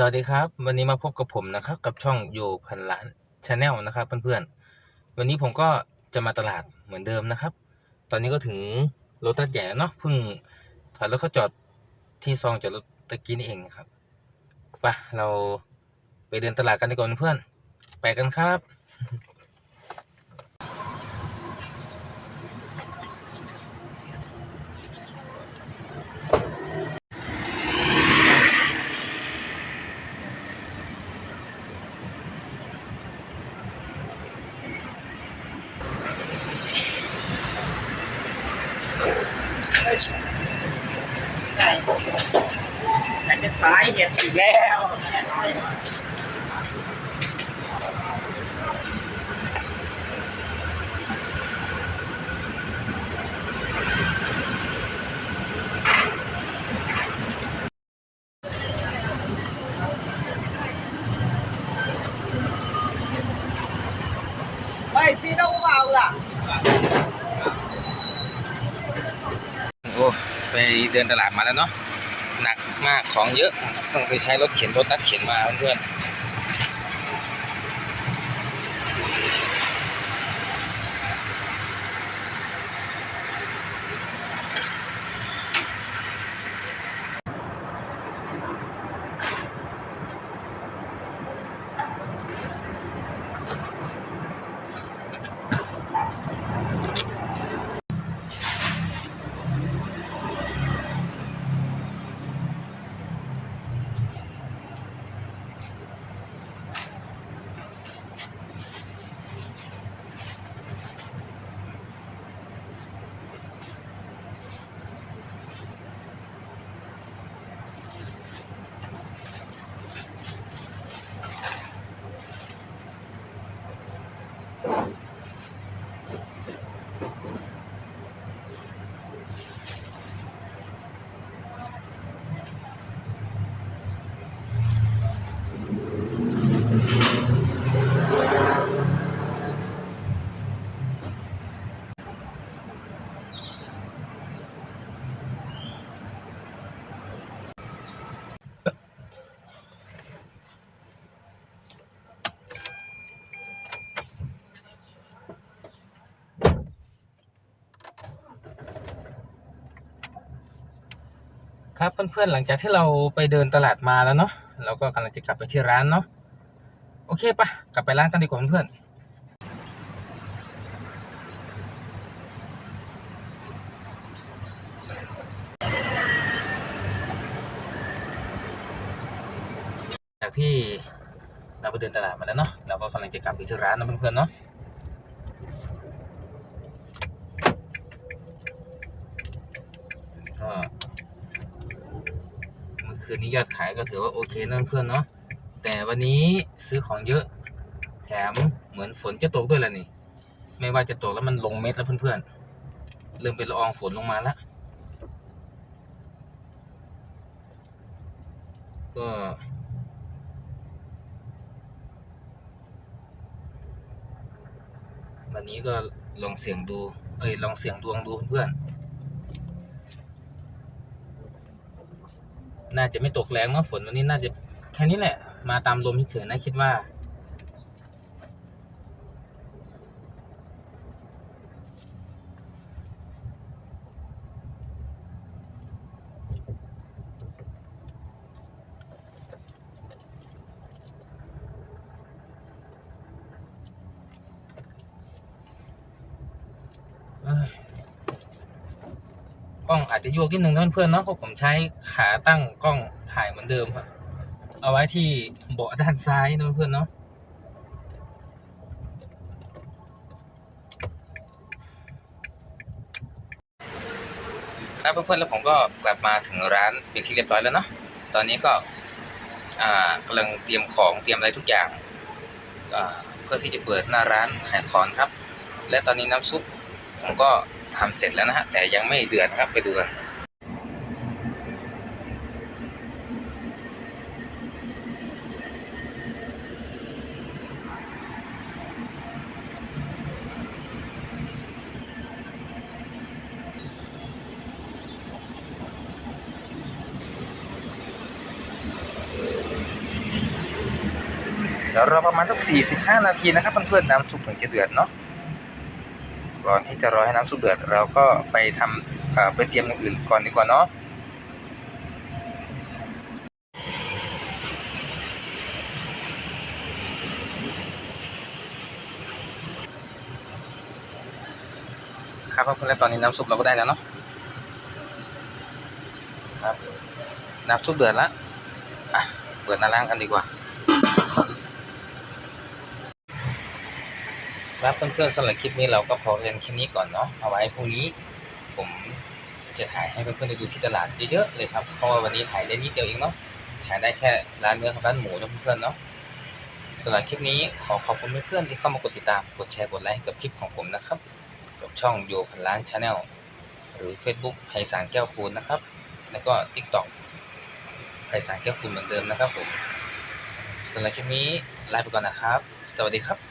สวัสดีครับ วันนี้มาพบกับผมนะครับ กับช่องโยพันล้านชาแนลนะครับเพื่อนๆ วันนี้ผมก็จะมาตลาดเหมือนเดิมนะครับ ตอนนี้ก็ถึงโลตัสใหญ่แล้วเนาะเพิ่งถอยรถเข้าจอดที่ซองจอดรถตะกี้นี่เองครับไปเราไปเดินตลาดกันดีกว่าเพื่อนไปกันครับ อยากจะขายเห็ดอีกแล้วไม่ซีต้องเบาล่ะ โอ้ ไปเดินตลาดมาแล้วเนาะ หนักมากของเยอะต้องไปใช้รถเข็นรถตัดเข็นมาเพื่อน ครับเพื่อนๆหลังจากที่เราไปเดินตลาดมาแล้วเนาะเราก็กำลังจะกลับไปที่ร้านเนาะโอเคปะกลับไปร้านกันดีกว่าเพื่อนจากที่เราไปเดินตลาดมาแล้วเนาะเราก็กำลังจะกลับไปที่ร้านนะเพื่อนๆเนาะก็ คืนนี้ยอดขายก็ถือว่าโอเคนะเพื่อนเนาะแต่วันนี้ซื้อของเยอะ แถมเหมือนฝนจะตกด้วยแหละนี่ ไม่ว่าจะตกแล้วมันลงเม็ดแล้วเพื่อนๆเริ่มเป็นละอองฝนลงมาแล้วก็ วันนี้ก็ลองเสี่ยงดู เอ้ยลองเสี่ยงดวงดูเพื่อนๆ น่าจะไม่ตกแรงเนาะฝนวันนี้น่าจะแค่นี้แหละ มาตามลมเฉยๆนะคิดว่า อาจจะโยกนิดนึงนะเพื่อนๆเนาะเพราะผมใช้ขาตั้งกล้องถ่ายเหมือนเดิมครับเอาไว้ที่เบาะด้านซ้ายนะเพื่อนๆเนาะครับเพื่อนๆแล้วผมก็กลับมาถึงร้านเป็นที่เรียบร้อยแล้วเนาะตอนนี้ก็อ่ากำลังเตรียมของเตรียมอะไรทุกอย่างอ่าเพื่อที่จะเปิดหน้าร้านขายของครับ และตอนนี้น้ำซุปผมก็ ทำเสร็จแล้วนะฮะแต่ยังไม่เดือดนะครับไปดูกันเดี๋ยวรอประมาณสัก 45 นาทีนะครับเพื่อนๆน้ำซุปถึงจะเดือดเนาะ ก่อนที่จะรอให้น้ำซุปเดือด เราก็ไปทำไปเตรียมอย่างอื่นก่อนดีกว่าเนาะครับเพื่อนๆแล้วตอนนี้น้ำซุปเราก็ได้แล้วเนาะครับน้ำซุปเดือดแล้วอะเปิดหน้าล้างกันดีกว่า ครับเพื่อนๆสำหรับคลิปนี้เราก็พอเรียนแค่นี้ก่อนเนาะเอาไว้พรุ่งนี้ ผมจะถ่ายให้เพื่อนๆได้ดูที่ตลาดเยอะๆเลยครับเพราะว่าวันนี้ถ่ายได้นิดเดียวเองเนาะถ่ายได้แค่ร้านเนื้อกับร้านหมูนะเพื่อนๆเนาะสำหรับคลิปนี้ขอขอบคุณเพื่อนๆที่เข้ามากดติดตาม กดแชร์กดไลค์ให้กับคลิปของผมนะครับกับช่องโยพันล้านชาแนลหรือ Facebook ไพศาลแก้วคูณนะครับ แล้วก็ TikTok ไพศาลแก้วคูณเหมือนเดิมนะครับผมสำหรับคลิปนี้ลาไปก่อนนะครับ สวัสดีครับ